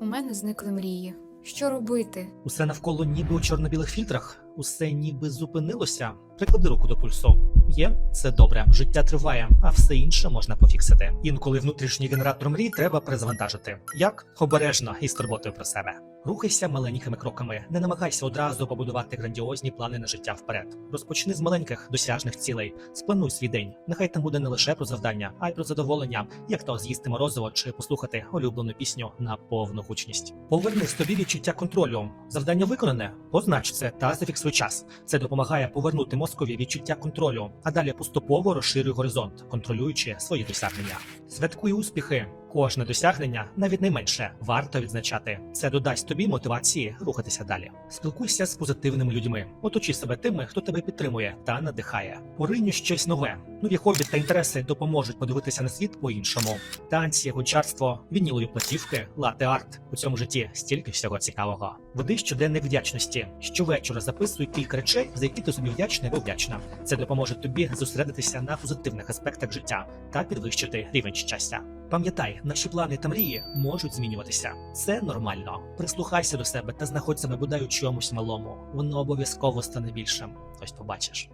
У мене зникли мрії. Що робити? Усе навколо ніби у чорно-білих фільтрах, усе ніби зупинилося. Приклади руку до пульсу. Є це добре, життя триває, а все інше можна пофіксити. Інколи внутрішній генератор мрій треба перезавантажити. Як обережно і з турботою про себе. Рухайся маленькими кроками, не намагайся одразу побудувати грандіозні плани на життя вперед. Розпочни з маленьких досяжних цілей. Сплануй свій день. Нехай там буде не лише про завдання, а й про задоволення, як то з'їсти морозиво чи послухати улюблену пісню на повну гучність. Поверни собі відчуття контролю. Завдання виконане, познач це та зафіксуй час. Це допомагає повернути мозкові відчуття контролю, а далі поступово розширює горизонт, контролюючи свої досягнення. Святкуй успіхи. Кожне досягнення, навіть найменше, варто відзначати. Це додасть тобі мотивації рухатися далі. Спілкуйся з позитивними людьми, оточи себе тими, хто тебе підтримує та надихає. Поринь у щось нове. Нові хобі та інтереси допоможуть подивитися на світ по-іншому. Танці, гончарство, вінілові платівки, лате-арт. У цьому житті стільки всього цікавого. Веди щоденник вдячності. Щовечора записуй кілька речей, за які ти собі вдячний або вдячна. Це допоможе тобі зосередитися на позитивних аспектах життя та підвищити рівень щастя. Пам'ятай, наші плани та мрії можуть змінюватися. Це нормально. Прислухайся до себе та знаходь себе бодай у чомусь малому. Воно обов'язково стане більшим. Ось побачиш.